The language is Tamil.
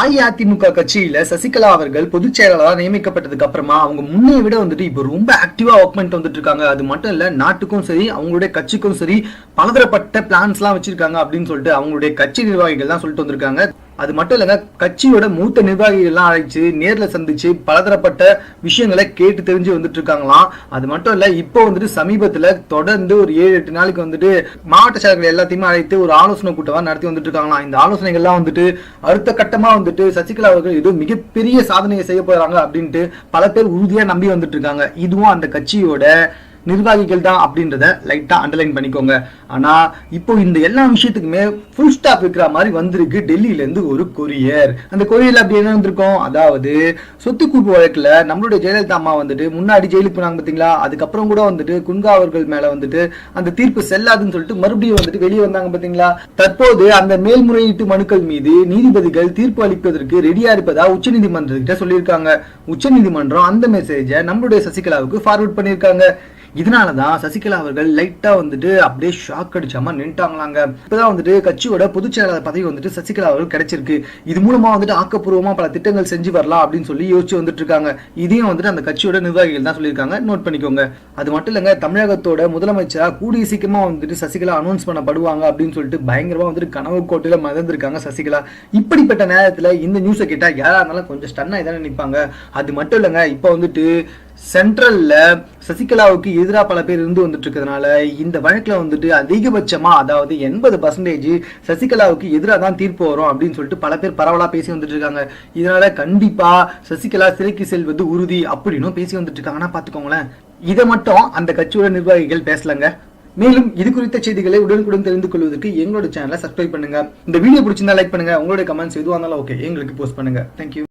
அஇஅதிமுக கட்சியில சசிகலா அவர்கள் பொதுச் செயலாளராக நியமிக்கப்பட்டதுக்கு அப்புறமா அவங்க முன்னைய விட வந்துட்டு இப்போ ரொம்ப ஆக்டிவா ஒர்க் பண்ணிட்டு வந்துட்டு இருக்காங்க. அது மட்டும் இல்ல நாட்டுக்கும் சரி அவங்களுடைய கட்சிக்கும் சரி பலதரப்பட்ட பிளான்ஸ் எல்லாம் வச்சிருக்காங்க அப்படின்னு சொல்லிட்டு அவங்களுடைய கட்சி நிர்வாகிகள் தான் சொல்லிட்டு வந்திருக்காங்க. அது மட்டும் இல்லைங்க கட்சியோட மூத்த நிர்வாகிகள்லாம் அழைச்சு நேரில் சந்திச்சு பலதரப்பட்ட விஷயங்களை கேட்டு தெரிஞ்சு வந்துட்டு இருக்காங்களாம். அது மட்டும் இல்லை இப்போ வந்துட்டு சமீபத்தில் தொடர்ந்து ஒரு ஏழு எட்டு நாளைக்கு வந்துட்டு மாவட்ட செயலர்கள் எல்லாத்தையுமே அழைத்து ஒரு ஆலோசனை கூட்டமாக நடத்தி வந்துட்டு இருக்காங்களாம். இந்த ஆலோசனைகள்லாம் வந்துட்டு அடுத்த கட்டமாக வந்துட்டு சசிகலா அவர்கள் ஏதோ மிகப்பெரிய சாதனையை செய்ய போகிறாங்க அப்படின்ட்டு பல பேர் உறுதியாக நம்பி வந்துட்டு இருக்காங்க. இதுவும் அந்த கட்சியோட நிர்வாகிகள் தான் அப்படின்றத லைட்டாக அண்டர்லைன் பண்ணிக்கோங்க. ஆனால் இப்போ இந்த எல்லா விஷயத்துக்குமே ஃபுல் ஸ்டாப் இருக்கிற மாதிரி வந்திருக்கு டெல்லியிலேருந்து ஒரு கொரியர் அந்த கொரியரில் அப்படி என்ன வந்திருக்கோம் அதாவது சொத்து குவிப்பு வழக்கில் நம்மளுடைய ஜெயலலிதா அம்மா வந்துட்டு முன்னாடி ஜெயிலுக்கு போனாங்க பார்த்தீங்களா? அதுக்கப்புறம் கூட வந்துட்டு குன்கா அவர்கள் மேலே வந்துட்டு அந்த தீர்ப்பு செல்லாதுன்னு சொல்லிட்டு மறுபடியும் வந்துட்டு வெளியே வந்தாங்க பார்த்தீங்களா? தற்போது அந்த மேல்முறையீட்டு மனுக்கள் மீது நீதிபதிகள் தீர்ப்பு அளிப்பதற்கு ரெடியா இருப்பதா உச்சநீதிமன்றத்திட்ட சொல்லியிருக்காங்க. உச்சநீதிமன்றம் அந்த மெசேஜை நம்மளுடைய சசிகலாவுக்கு ஃபார்வர்ட் பண்ணியிருக்காங்க. இதனால தான் சசிகலா அவர்கள் லைட்டாக வந்துட்டு அப்படியே ஷாக் அடிச்சாம நின்ட்டாங்களாங்க இப்போதான் வந்துட்டு கட்சியோட பொதுச் செயலாளர் பதவி வந்துட்டு சசிகலா அவர்கள் கிடைச்சிருக்கு. இது மூலமா வந்துட்டு ஆக்கப்பூர்வமா பல திட்டங்கள் செஞ்சு வரலாம் அப்படின்னு சொல்லி யோசிச்சு வந்துட்டு இருக்காங்க. இதையும் வந்துட்டு அந்த கட்சியோட நிர்வாகிகள் தான் சொல்லியிருக்காங்க. நோட் பண்ணிக்கோங்க. அது மட்டும் இல்லைங்க தமிழகத்தோட முதலமைச்சராக கூடிய சீக்கிரமா வந்துட்டு சசிகலா அனௌன்ஸ் பண்ணப்படுவாங்க அப்படின்னு சொல்லிட்டு பயங்கரமா வந்துட்டு கனவு கோட்டையில மறந்துருக்காங்க சசிகலா. இப்படிப்பட்ட நேரத்தில் இந்த நியூஸை கேட்டால் யாரா இருந்தாலும் கொஞ்சம் ஸ்டன்னாக இதானே நிற்பாங்க அது மட்டும் இல்லைங்க இப்போ வந்துட்டு சென்ட்ரல்ல சசிகலாவுக்கு எதிராக பல பேர் இருந்து வந்துட்டு இருக்கிறதுனால இந்த வழக்கில் வந்துட்டு அதிகபட்சமா அதாவது எண்பது பர்சன்டேஜ் சசிகலாவுக்கு எதிராக தான் தீர்ப்பு வரும் அப்படின்னு சொல்லிட்டு பல பேர் பரவலா பேசி வந்துட்டு இருக்காங்க இதனால கண்டிப்பா சசிகலா சிறைக்கு செல்வது உறுதி அப்படின்னும் பேசி வந்துட்டு இருக்காங்கன்னா பாத்துக்கோங்களேன் இதை மட்டும் அந்த கட்சியோட நிர்வாகிகள் பேசலங்க. மேலும் இது குறித்த செய்திகளை உடனுக்குடன் தெரிந்து கொள்வதற்கு எங்களோட சேனலை சப்ஸ்கிரைப் பண்ணுங்க. இந்த வீடியோ பிடிச்சிருந்தா லைக் பண்ணுங்க. உங்களுடைய கமெண்ட்ஸ் எதுவாக இருந்தாலும் ஓகே எங்களுக்கு போஸ்ட் பண்ணுங்க. தேங்க்யூ